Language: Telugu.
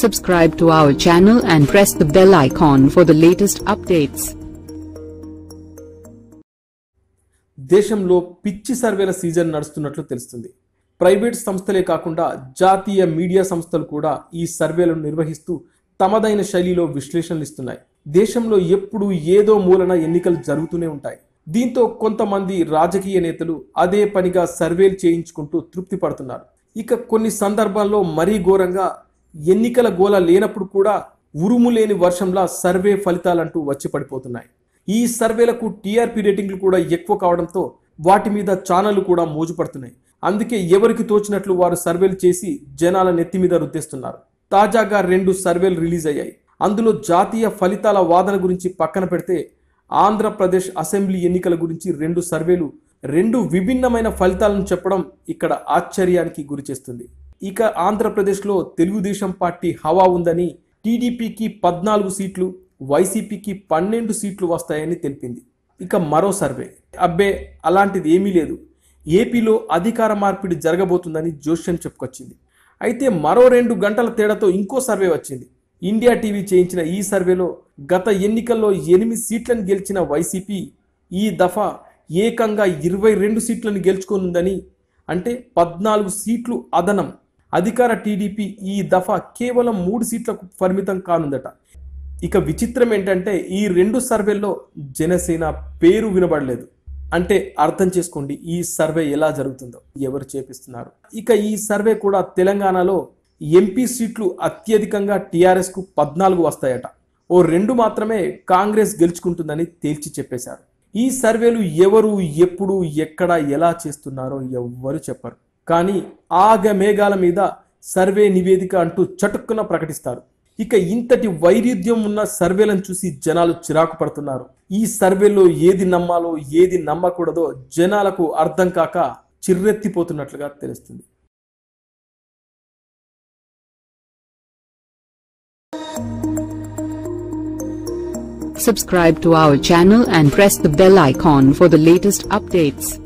Subscribe to our channel and press the bell icon for the latest updates. దేశంలో పిచ్చి సర్వేల సీజన్ నడుస్తున్నట్లు తెలుస్తుంది. ప్రైవేట్ సంస్థలే కాకుండా జాతీయ మీడియా సంస్థలు కూడా ఈ సర్వేలను నిర్వహిస్తూ తమదైన శైలిలో విశ్లేషణలు ఇస్తున్నాయి. దేశంలో ఎప్పుడు ఏదో మూలన ఎన్నికలు జరుగుతూనే ఉంటాయి. దీంతో కొంతమంది రాజకీయ నేతలు అదే పనిగా సర్వేలు చేయించుకుంటూ తృప్తి పడుతున్నారు. ఇక కొన్ని సందర్భాల్లో మరీ ఘోరంగా ఎన్నికల గోల లేనప్పుడు కూడా ఉరుము లేని వర్షంలా సర్వే ఫలితాలంటూ వచ్చి పడిపోతున్నాయి. ఈ సర్వేలకు టీఆర్పీ రేటింగ్లు కూడా ఎక్కువ కావడంతో వాటి మీద ఛానళ్ళు కూడా మోజుపడుతున్నాయి. అందుకే ఎవరికి తోచినట్లు వారు సర్వేలు చేసి జనాల నెత్తి మీద రుద్దేస్తున్నారు. తాజాగా రెండు సర్వేలు రిలీజ్ అయ్యాయి. అందులో జాతీయ ఫలితాల వాదన గురించి పక్కన పెడితే ఆంధ్రప్రదేశ్ అసెంబ్లీ ఎన్నికల గురించి రెండు సర్వేలు రెండు విభిన్నమైన ఫలితాలను చెప్పడం ఇక్కడ ఆశ్చర్యానికి గురిచేస్తుంది. ఇక ఆంధ్రప్రదేశ్లో తెలుగుదేశం పార్టీ హవా ఉందని టీడీపీకి పద్నాలుగు సీట్లు వైసీపీకి పన్నెండు సీట్లు వస్తాయని తెలిపింది. ఇక మరో సర్వే. అబ్బే అలాంటిది ఏమీ లేదు. ఏపీలో అధికార మార్పిడి జరగబోతుందని జోష్యం చెప్పుకొచ్చింది. అయితే మరో రెండు గంటల తేడాతో ఇంకో సర్వే వచ్చింది. ఇండియా టీవీ చేయించిన ఈ సర్వేలో గత ఎన్నికల్లో ఎనిమిది సీట్లను గెలిచిన వైసీపీ ఈ దఫా ఏకంగా ఇరవై రెండు సీట్లను గెలుచుకోనుందని అంటే పద్నాలుగు సీట్లు అదనం. అధికార టీడీపీ ఈ దఫా కేవలం మూడు సీట్లకు పరిమితం కానుందట. ఇక విచిత్రం ఏంటంటే ఈ రెండు సర్వేల్లో జనసేన పేరు వినబడలేదు. అంటే అర్థం చేసుకోండి ఈ సర్వే ఎలా జరుగుతుందో ఎవరు చేపిస్తున్నారు? ఇక ఈ సర్వే కూడా తెలంగాణలో ఎంపీ సీట్లు అత్యధికంగా టీఆర్ఎస్కు పద్నాలుగు వస్తాయట. ఓ రెండు మాత్రమే కాంగ్రెస్ గెలుచుకుంటుందని తేల్చి చెప్పేశారు. ఈ సర్వేలు ఎవరు ఎప్పుడు ఎక్కడ ఎలా చేస్తున్నారో ఎవ్వరు చెప్పరు. కానీ ఆగ మేఘాల మీద సర్వే నివేదిక అంటూ చటుక్కున ప్రకటిస్తారు. ఇక ఇంతటి వైరుధ్యం ఉన్న సర్వేలను చూసి జనాలు చిరాకు పడుతున్నారు. ఈ సర్వేలో ఏది నమ్మాలో ఏది నమ్మకూడదో జనాలకు అర్థం కాక చిర్రెత్తిపోతున్నట్లుగా తెలుస్తుంది. Subscribe to our channel and press the bell icon for the latest updates.